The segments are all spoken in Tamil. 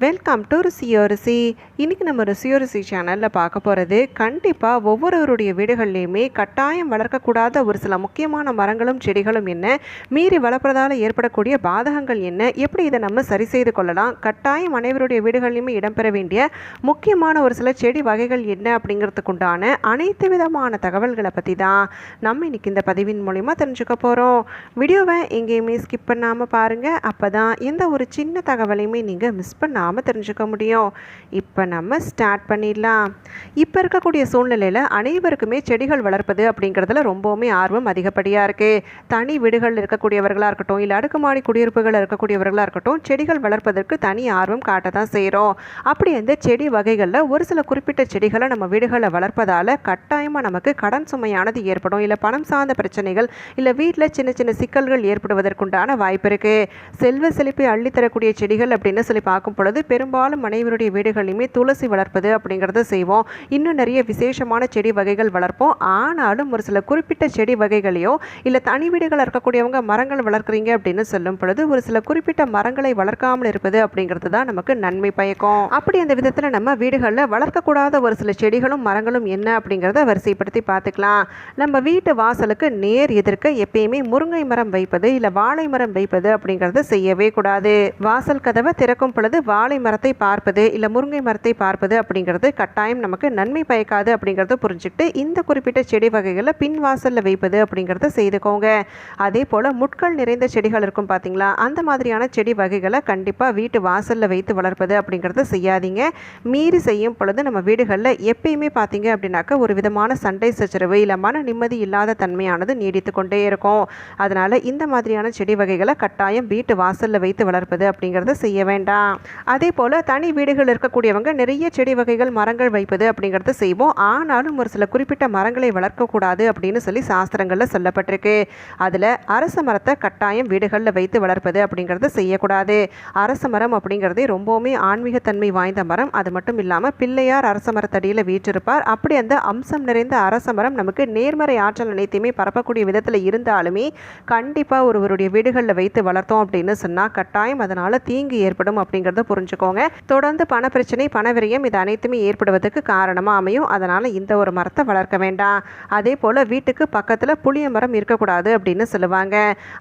வெல்கம் டு ருசியோரிசி இன்றைக்கி நம்ம ருசியோரிசி சேனலில் பார்க்க போகிறது கண்டிப்பாக ஒவ்வொருவருடைய வீடுகள்லையுமே கட்டாயம் வளர்க்கக்கூடாத ஒரு சில முக்கியமான மரங்களும் செடிகளும் என்ன? மீறி வளர்ப்பதால் ஏற்படக்கூடிய பாதகங்கள் என்ன? எப்படி இதை நம்ம சரி செய்து கொள்ளலாம்? கட்டாயம் அனைவருடைய வீடுகள்லையுமே இடம்பெற வேண்டிய முக்கியமான ஒரு சில செடி வகைகள் என்ன அப்படிங்கிறதுக்குண்டான அனைத்து விதமான தகவல்களை பற்றி தான் நம்ம இன்றைக்கி இந்த பதிவின் மூலிமா தெரிஞ்சுக்க போகிறோம் வீடியோவை எங்கேயுமே ஸ்கிப் பண்ணாமல் பாருங்கள் அப்போ தான் எந்த ஒரு சின்ன தகவலையுமே நீங்கள் மிஸ் பண்ணாமல் தெரிஞ்சுக்க முடியும். இப்போ நம்ம ஸ்டார்ட் பண்ணிடலாம். இப்போ இருக்கக்கூடிய சூழ்நிலையில் அனைவருக்குமே செடிகள் வளர்ப்பது அப்படிங்கிறதுல ரொம்பவுமே ஆர்வம் அதிகப்படியாக இருக்குது தனி வீடுகளில் இருக்கக்கூடியவர்களாக இருக்கட்டும் இல்லை அடுக்குமாடி குடியிருப்புகளில் இருக்கக்கூடியவர்களாக இருக்கட்டும் செடிகள் வளர்ப்பதற்கு தனி ஆர்வம் காட்ட தான் செய்கிறோம் அப்படி அந்த செடி வகைகளில் ஒரு சில குறிப்பிட்ட செடிகளை நம்ம வீடுகளில் வளர்ப்பதால் கட்டாயமாக நமக்கு கடன் சுமையானது ஏற்படும். இல்லை பணம் சார்ந்த பிரச்சனைகள் இல்லை வீட்டில் சின்ன சின்ன சிக்கல்கள் ஏற்படுவதற்குண்டான வாய்ப்பு இருக்குது செல்வ செழிப்பை அள்ளித்தரக்கூடிய செடிகள் அப்படின்னு சொல்லி பார்க்கும் பொழுது பெரும்பாலும் அனைவருடைய வீடுகளிலுமே துளசி வளர்ப்பது அப்படிங்கிறத செய்வோம். இன்னும் நிறைய விசேஷமான செடி வகைகள் வளர்ப்போம். ஆனாலும் ஒரு சில குறிப்பிட்ட செடி வகைகளையோ இல்லை தனி வீடுகளில் இருக்கக்கூடியவங்க மரங்கள் வளர்க்குறீங்க அப்படின்னு சொல்லும் பொழுது ஒரு சில குறிப்பிட்ட மரங்களை வளர்க்காமல் இருப்பது அப்படிங்கிறது தான் நமக்கு நன்மை பயக்கும். அப்படி அந்த விதத்தில் நம்ம வீடுகளில் வளர்க்கக்கூடாத ஒரு சில செடிகளும் மரங்களும் என்ன அப்படிங்கிறத வரிசைப்படுத்தி பார்த்துக்கலாம். நம்ம வீட்டு வாசலுக்கு நேர் எதிர்க்க எப்பயுமே முருங்கை மரம் வைப்பது இல்லை வாழை மரம் வைப்பது அப்படிங்கிறத செய்யவே கூடாது. வாசல் கதவை திறக்கும் பொழுது வாழை மரத்தை பார்ப்பது இல்லை முருங்கை மரத்தை பார்ப்பது அப்படிங்கிறது கட்டாயம் நமக்கு நன்மை பயக்காது அப்படிங்கிறத புரிஞ்சுக்கிட்டு இந்த குறிப்பிட்ட செடி வகைகளை பின் வாசலில் வைப்பது அப்படிங்கிறத செய்துக்கோங்க. அதே போல் முட்கள் நிறைந்த செடிகள் இருக்கும் பார்த்தீங்களா அந்த மாதிரியான செடி வகைகளை கண்டிப்பாக வீட்டு வாசலில் வைத்து வளர்ப்பது அப்படிங்கிறத செய்யாதீங்க. மீறி செய்யும் பொழுது நம்ம வீடுகளில் எப்பயுமே பார்த்தீங்க அப்படின்னாக்கா ஒரு விதமான சண்டை சச்சரவு இல்லை மன நிம்மதி இல்லாத தன்மையானது நீடித்து கொண்டே இருக்கும். அதனால் இந்த மாதிரியான செடி வகைகளை கட்டாயம் வீட்டு வாசலில் வைத்து வளர்ப்பது அப்படிங்கிறத செய்ய வேண்டாம். அதே போல் தனி வீடுகள் இருக்கக்கூடியவங்க நிறைய செடி வகைகள் மரங்கள் வைப்பது அப்படிங்கிறத செய்வோம். ஆனாலும் ஒரு சில குறிப்பிட்ட மரங்களை வளர்க்கக்கூடாது அப்படின்னு சொல்லி சாஸ்திரங்களில் சொல்லப்பட்டிருக்கு. அதில் அரச மரத்தை கட்டாயம் வீடுகளில் வைத்து வளர்ப்பது அப்படிங்கிறத செய்யக்கூடாது. அரச மரம் அப்படிங்கிறதே ரொம்பவுமே ஆன்மீகத்தன்மை வாய்ந்த மரம். அது மட்டும் இல்லாமல் பிள்ளையார் அரச மரத்தடியில் வீற்றிருப்பார். அப்படி அந்த அம்சம் நிறைந்த அரச மரம் நமக்கு நேர்மறை ஆற்றல் அனைத்தையுமே பரப்பக்கூடிய விதத்தில் இருந்தாலுமே கண்டிப்பாக ஒருவருடைய வீடுகளில் வைத்து வளர்த்தோம் அப்படின்னு சொன்னால் கட்டாயம் அதனால் தீங்கு ஏற்படும் அப்படிங்கிறத புரிஞ்சுக்கோங்க. தொடர்ந்து பண பிரச்சனை பணவிரயம் இது அனைத்துமே ஏற்படுவதற்கு காரணமாக அமையும். அதனால் இந்த ஒரு மரத்தை வளர்க்க வேண்டாம். அதே போல் வீட்டுக்கு பக்கத்தில் புளிய மரம் இருக்கக்கூடாது அப்படின்னு சொல்லுவாங்க.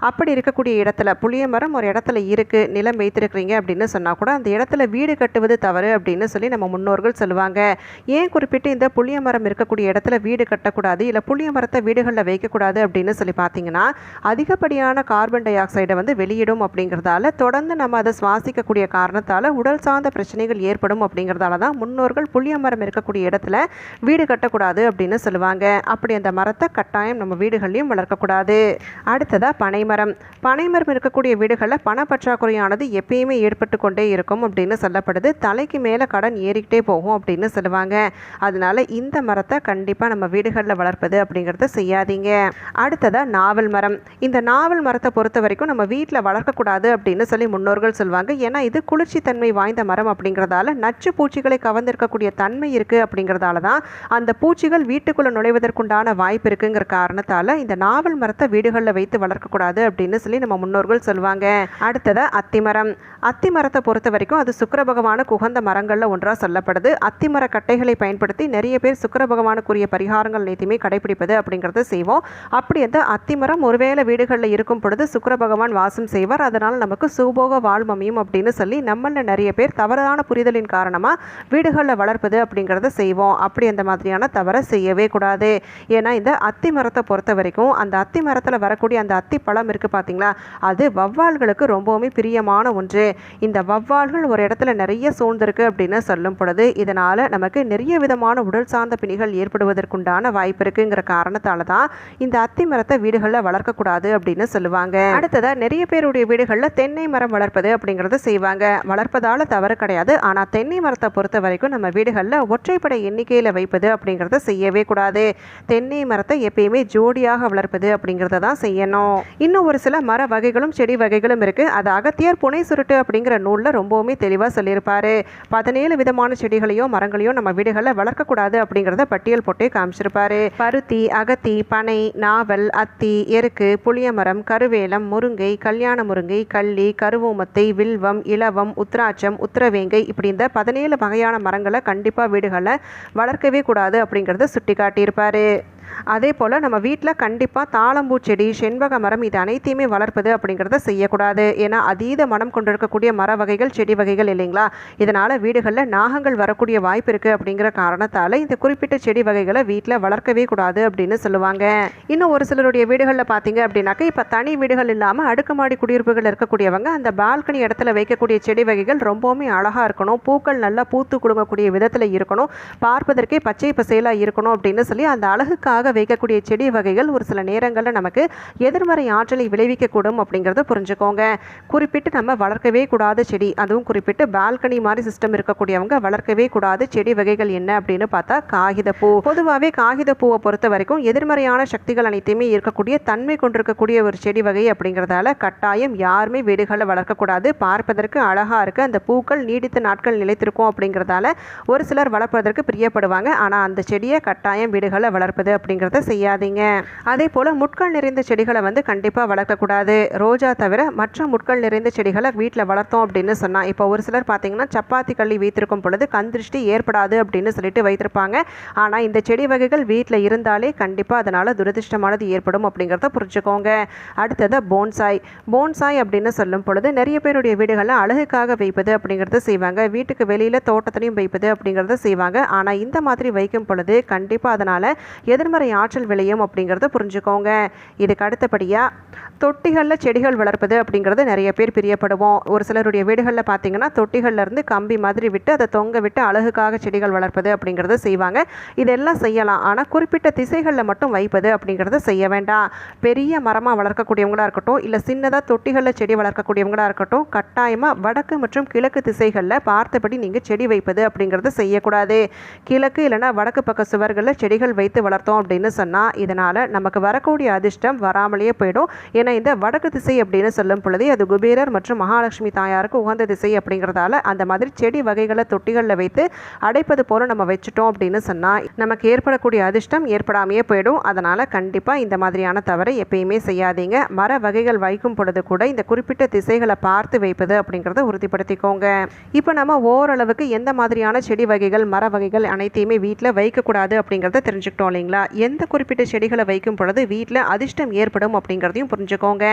அப்படி இருக்கக்கூடிய இடத்துல புளிய மரம் ஒரு இடத்துல இருக்குது நிலம் வைத்திருக்கிறீங்க அப்படின்னு சொன்னால் கூட அந்த இடத்துல வீடு கட்டுவது தவறு அப்படின்னு சொல்லி நம்ம முன்னோர்கள் சொல்லுவாங்க. ஏன் குறிப்பிட்டு இந்த புளிய மரம் இருக்கக்கூடிய இடத்துல வீடு கட்டக்கூடாது இல்லை புளிய மரத்தை வீடுகளில் வைக்கக்கூடாது அப்படின்னு சொல்லி பார்த்தீங்கன்னா அதிகப்படியான கார்பன் டை ஆக்சைடை வந்து வெளியிடும் அப்படிங்கிறதால தொடர்ந்து நம்ம அதை சுவாசிக்கக்கூடிய காரணத்தால் உடல் சார்ந்த பிரச்சனைகள் ஏற்படும் அப்படிங்கிறதால தான் முன்னோர்கள் புளிய மரம் இருக்கக்கூடிய இடத்துல வீடு கட்டக்கூடாது அப்படின்னு சொல்லுவாங்க. அப்படி அந்த மரத்தை கட்டாயம் நம்ம வீடுகள்லையும் வளர்க்கக்கூடாது. அடுத்ததாக பனைமரம். பனைமரம் இருக்கக்கூடிய வீடுகளில் பண பற்றாக்குறையானது எப்பயுமே ஏற்பட்டு கொண்டே இருக்கும் அப்படின்னு சொல்லப்படுது. தலைக்கு மேலே கடன் ஏறிக்கிட்டே போகும் அப்படின்னு சொல்லுவாங்க. அதனால இந்த மரத்தை கண்டிப்பாக நம்ம வீடுகளில் வளர்ப்பது அப்படிங்கிறத செய்யாதீங்க. அடுத்ததாக நாவல் மரம். இந்த நாவல் மரத்தை பொறுத்த வரைக்கும் நம்ம வீட்டில் வளர்க்கக்கூடாது அப்படின்னு சொல்லி முன்னோர்கள் சொல்லுவாங்க. ஏன்னா இது குளிர்ச்சி தன்மை வாய்ந்த மரம் அப்படிங்கிறதால நச்சு பூச்சிகளை கவர்ந்திருக்கக்கூடிய தன்மை இருக்குது அப்படிங்கிறதால தான் அந்த பூச்சிகள் வீட்டுக்குள்ளே நுழைவதற்குண்டான வாய்ப்பு இருக்குங்கிற காரணத்தால் இந்த நாவல் மரத்தை வீடுகளில் வைத்து வளர்க்கக்கூடாது அப்படின்னு சொல்லி நம்ம முன்னோர்கள் சொல்லுவாங்க. அடுத்ததாக அத்திமரம் அத்திமரத்தை பொறுத்த வரைக்கும் அது சுக்கர பகவானுக்கு உகந்த மரங்களில் ஒன்றாக சொல்லப்படுது. அத்திமர கட்டைகளை பயன்படுத்தி நிறைய பேர் சுக்கர பகவானுக்குரிய பரிகாரங்கள் நேத்தியுமே கடைபிடிப்பது அப்படிங்கிறத செய்வோம். அப்படி அந்த அத்திமரம் ஒருவேளை வீடுகளில் இருக்கும் பொழுது சுக்கர பகவான் வாசம் செய்வார். அதனால் நமக்கு சுபோக வாழ்வு அப்படின்னு சொல்லி நம்மள நிறைய பேர் தவறான புரிதலின் காரணமாக வீடுகளில் வளர்ப்பது அப்படிங்கிறத செய்வோம். அப்படி அந்த மாதிரியான தவறை செய்யவே கூடாது. ஏன்னா இந்த அத்தி மரத்தை பொறுத்த வரைக்கும் அந்த அத்தி மரத்தில் வரக்கூடிய அந்த அத்தி பழம் இருக்குது பார்த்தீங்களா அது வவ்வால்களுக்கு ரொம்பவுமே பிரியமான ஒன்று. இந்த வவ்வால்கள் ஒரு இடத்துல நிறைய சூழ்ந்திருக்கு அப்படின்னு சொல்லும் பொழுது இதனால் நமக்கு நிறைய விதமான உடல் சார்ந்த பிணிகள் ஏற்படுவதற்குண்டான வாய்ப்பு இருக்குங்கிற காரணத்தால தான் இந்த அத்தி மரத்தை வீடுகளில் வளர்க்கக்கூடாது அப்படின்னு சொல்லுவாங்க. அடுத்ததாக நிறைய பேருடைய வீடுகளில் தென்னை மரம் வளர்ப்பது அப்படிங்கிறத செய்வாங்க. வளர்ப்ப வளர்ப்பதால் தவறு கிடையாது. ஆனால் தென்னை மரத்தை பொறுத்த வரைக்கும் நம்ம வீடுகளில் ஒற்றைப்படை எண்ணிக்கையில் வைப்பது அப்படிங்கிறத செய்யவே கூடாது. தென்னை மரத்தை எப்பயுமே ஜோடியாக வளர்ப்பது அப்படிங்கிறத தான் செய்யணும். இன்னும் ஒரு சில மர வகைகளும் செடி வகைகளும் இருக்குது அது அகத்தியார் புனை சுருட்டு அப்படிங்கிற நூலில் ரொம்பவுமே தெளிவாக சொல்லியிருப்பார். பதினேழு விதமான செடிகளையோ மரங்களையோ நம்ம வீடுகளில் வளர்க்கக்கூடாது அப்படிங்கிறத பட்டியல் போட்டு காமிச்சிருப்பாரு. பருத்தி அகத்தி பனை நாவல் அத்தி எருக்கு புளியமரம் கருவேலம் முருங்கை கல்யாண முருங்கை கள்ளி கருவூமத்தை வில்வம் இலவம் உத்ரா உத்ராட்சம் உத்தரவேங்கை இப்படி இந்த பதினேழு வகையான மரங்களை கண்டிப்பாக வீடுகளில் வளர்க்கவே கூடாது அப்படிங்கிறத சுட்டி காட்டியிருப்பாரு அதே போல் நம்ம வீட்டில் கண்டிப்பாக தாளம்பூ செடி செண்பக மரம் இது அனைத்தையுமே வளர்ப்பது அப்படிங்கிறத செய்யக்கூடாது. ஏன்னா அதீத மனம் கொண்டிருக்கக்கூடிய மர வகைகள் செடி வகைகள் இல்லைங்களா? இதனால் வீடுகளில் நாகங்கள் வரக்கூடிய வாய்ப்பு இருக்குது அப்படிங்கிற காரணத்தால் இந்த குறிப்பிட்ட செடி வகைகளை வீட்டில் வளர்க்கவே கூடாது அப்படின்னு சொல்லுவாங்க. இன்னும் ஒரு சிலருடைய வீடுகளில் பார்த்தீங்க அப்படின்னாக்கா இப்போ தனி வீடுகள் இல்லாமல் அடுக்குமாடி குடியிருப்புகள் இருக்கக்கூடியவங்க அந்த பால்கனி இடத்துல வைக்கக்கூடிய செடி வகைகள் ரொம்பவுமே அழகாக இருக்கணும். பூக்கள் நல்லா பூத்து குடுங்கக்கூடிய விதத்தில் இருக்கணும். பார்ப்பதற்கே பச்சை பசேலாக இருக்கணும் அப்படின்னு சொல்லி அந்த அழகுக்காக வைக்கக்கூடிய செடி வகைகள் ஒரு சில நேரங்களில் நமக்கு எதிர்மறை ஆற்றலை விளைவிக்கக்கூடும் அப்படிங்கிறத புரிஞ்சுக்கோங்க. குறிப்பிட்டு நம்ம வளர்க்கவே கூடாத செடி அதுவும் குறிப்பிட்டு பால்கனி மாதிரி சிஸ்டம் இருக்கக்கூடியவங்க வளர்க்கவே கூடாத செடி வகைகள் என்ன அப்படின்னு பார்த்தா காகித பூ பொதுவாகவே காகித பூவை பொறுத்த வரைக்கும் எதிர்மறையான சக்திகள் அனைத்தையுமே இருக்கக்கூடிய தன்மை கொண்டிருக்கக்கூடிய ஒரு செடி வகை அப்படிங்கிறதால கட்டாயம் யாருமே வீடுகளில் வளர்க்கக்கூடாது. பார்ப்பதற்கு அழகாக இருக்குது அந்த பூக்கள் நீடித்த நாட்கள் நிலைத்திருக்கும் அப்படிங்கிறதால ஒரு சிலர் வளர்ப்பதற்கு பிரியப்படுவாங்க. ஆனால் அந்த செடியை கட்டாயம் வீடுகளில் வளர்ப்பது அப்படி அப்படிங்கிறத செய்யாதீங்க. அதே போல் முட்கள் நிறைந்த செடிகளை வந்து கண்டிப்பாக வளர்க்கக்கூடாது. ரோஜா தவிர மற்ற முட்கள் நிறைந்த செடிகளை வீட்டில் வளர்த்தோம் அப்படின்னு சொன்னால் இப்போ ஒரு சிலர் பார்த்தீங்கன்னா சப்பாத்தி கள்ளி வைத்திருக்கும் பொழுது கண் திருஷ்டி ஏற்படாது அப்படின்னு சொல்லிட்டு வைத்திருப்பாங்க. ஆனால் இந்த செடி வகைகள் வீட்டில் இருந்தாலே கண்டிப்பாக அதனால் துரதிர்ஷ்டமானது ஏற்படும் அப்படிங்கிறத புரிஞ்சுக்கோங்க. அடுத்தது போன்சாய். போன்சாய் அப்படின்னு சொல்லும் பொழுது நிறைய பேருடைய வீடுகளில் அழகுக்காக வைப்பது அப்படிங்கிறத செய்வாங்க. வீட்டுக்கு வெளியில் தோட்டத்திலையும் வைப்பது அப்படிங்கிறத செய்வாங்க. ஆனால் இந்த மாதிரி வைக்கும் பொழுது கண்டிப்பாக அதனால் எதிர்மறை ஆற்றல் விளையும் அப்படிங்கிறத புரிஞ்சுக்கோங்க. இதுக்கு அடுத்தபடியாக தொட்டிகளில் செடிகள் வளர்ப்பது அப்படிங்கிறது நிறைய பேர் பிரியப்படுவோம். ஒரு சிலருடைய வீடுகளில் பார்த்தீங்கன்னா தொட்டிகள்ல இருந்து கம்பி மாதிரி விட்டு அதை தொங்க விட்டு அழகுக்காக செடிகள் வளர்ப்பது அப்படிங்கிறத செய்வாங்க. இதெல்லாம் செய்யலாம். ஆனால் குறிப்பிட்ட திசைகளில் மட்டும் வைப்பது அப்படிங்கிறத செய்ய வேண்டாம். பெரிய மரமாக வளர்க்கக்கூடியவங்களா இருக்கட்டும் இல்லை சின்னதாக தொட்டிகளில் செடி வளர்க்கக்கூடியவங்களா இருக்கட்டும் கட்டாயமாக வடக்கு மற்றும் கிழக்கு திசைகளில் பார்த்தபடி நீங்கள் செடி வைப்பது அப்படிங்கிறத செய்யக்கூடாது. கிழக்கு இல்லைன்னா வடக்கு பக்க சுவர்களில் செடிகள் வைத்து வளர்த்தோம் அப்படின்னு சொன்னால் இதனால் நமக்கு வரக்கூடிய அதிர்ஷ்டம் வராமலேயே போயிடும். ஏன்னா இந்த வடக்கு திசை அப்படின்னு சொல்லும் பொழுது அது குபேரர் மற்றும் மகாலட்சுமி தாயாருக்கு உகந்த திசை அப்படிங்கிறதால அந்த மாதிரி செடி வகைகளை தொட்டிகளில் வைத்து அடைப்பது போல நம்ம வச்சுட்டோம் அப்படின்னு சொன்னால் நமக்கு ஏற்படக்கூடிய அதிர்ஷ்டம் ஏற்படாமையே போயிடும். அதனால் கண்டிப்பாக இந்த மாதிரியான தவறை எப்பயுமே செய்யாதீங்க. மர வகைகள் வைக்கும் பொழுது கூட இந்த குறிப்பிட்ட திசைகளை பார்த்து வைப்பது அப்படிங்கிறத உறுதிப்படுத்திக்கோங்க. இப்போ நம்ம ஓரளவுக்கு எந்த மாதிரியான செடி வகைகள் மர வகைகள் அனைத்தையுமே வீட்டில் வைக்கக்கூடாது அப்படிங்கிறத தெரிஞ்சுக்கிட்டோம் இல்லைங்களா? எந்த குறிப்பிட்ட செடிகளை வைக்கும் பொழுது வீட்டில் அதிர்ஷ்டம் ஏற்படும் அப்படிங்கிறதையும் புரிஞ்சுக்கோங்க.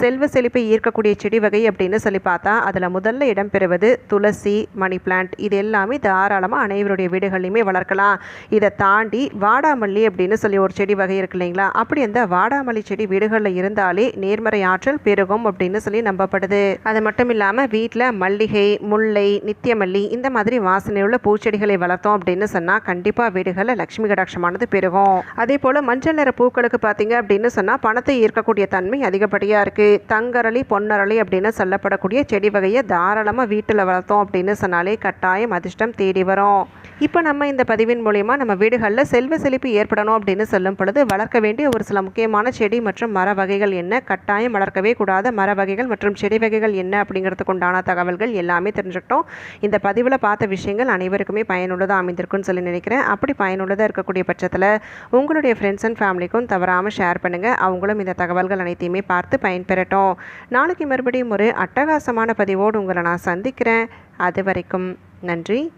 செல்வ செழிப்பை ஈர்க்கக்கூடிய செடி வகை அப்படின்னு சொல்லி பார்த்தா அதில் முதல்ல இடம்பெறுவது துளசி மணி பிளான்ட் இது எல்லாமே தாராளமாக அனைவருடைய வீடுகள்லையுமே வளர்க்கலாம். இதை தாண்டி வாடாமல்லி அப்படின்னு சொல்லி ஒரு செடி வகை இருக்கு இல்லைங்களா? அப்படி அந்த வாடாமல்லி செடி வீடுகளில் இருந்தாலே நேர்மறை ஆற்றல் பெருகும் அப்படின்னு சொல்லி நம்பப்படுது. அது மட்டும் இல்லாமல் வீட்டில் மல்லிகை முல்லை நித்தியமல்லி இந்த மாதிரி வாசனையுள்ள பூச்செடிகளை வளர்த்தோம் அப்படின்னு சொன்னால் கண்டிப்பாக வீடுகளில் லக்ஷ்மி கடாட்சமானது பெருகும். அதே போல் மஞ்சள் நிற பூக்களுக்கு பார்த்தீங்க அப்படின்னு சொன்னால் பணத்தை ஈர்க்கக்கூடிய தன்மை அதிகப்படியாக இருக்குது தங்கரளி பொன்னரளி அப்படின்னு சொல்லப்படக்கூடிய செடி வகையை தாராளமாக வீட்டில் வளர்த்தோம் அப்படின்னு சொன்னாலே கட்டாயம் அதிர்ஷ்டம் தேடி வரும். இப்போ நம்ம இந்த பதிவின் மூலயமா நம்ம வீடுகளில் செல்வ செழிப்பு ஏற்படணும் அப்படின்னு சொல்லும் பொழுது வளர்க்க வேண்டிய ஒரு சில முக்கியமான செடி மற்றும் மர வகைகள் என்ன? கட்டாயம் வளர்க்கவே கூடாத மர வகைகள் மற்றும் செடி வகைகள் என்ன அப்படிங்கிறதுக்கு உண்டான தகவல்கள் எல்லாமே தெரிஞ்சுக்கிட்டோம். இந்த பதிவில் பார்த்த விஷயங்கள் அனைவருக்குமே பயனுள்ளதாக அமைந்திருக்குன்னு சொல்லி நினைக்கிறேன். அப்படி பயனுள்ளதாக இருக்கக்கூடிய பட்சத்தில் உங்களுடைய ஃப்ரெண்ட்ஸ் அண்ட் ஃபேமிலிக்கும் தவறாமல் ஷேர் பண்ணுங்கள் அவங்களும் இந்த தகவல்கள் அனைத்தையுமே பார்த்து பயன்பெறட்டும். நாளைக்கு மறுபடியும் ஒரு அட்டகாசமான பதிவோடு உங்களை நான் சந்திக்கிறேன். அது வரைக்கும் நன்றி.